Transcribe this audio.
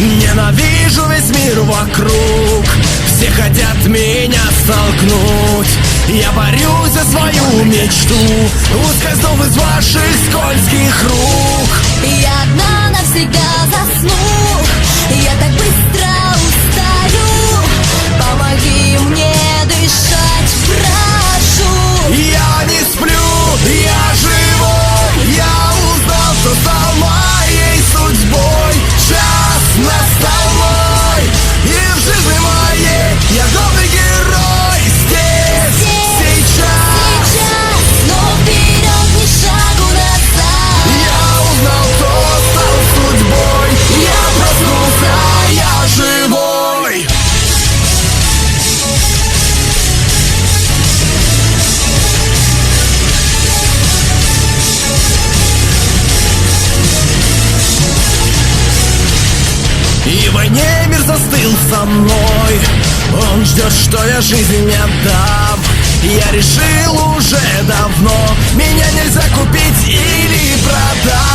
Ненавижу весь мир вокруг. Все хотят меня столкнуть. Я борюсь за свою мечту. Ускользнув из ваших скользких рук И мир застыл со мной. Он ждет, что я жизнь не дам. Я решил уже давно. Меня нельзя купить или продать.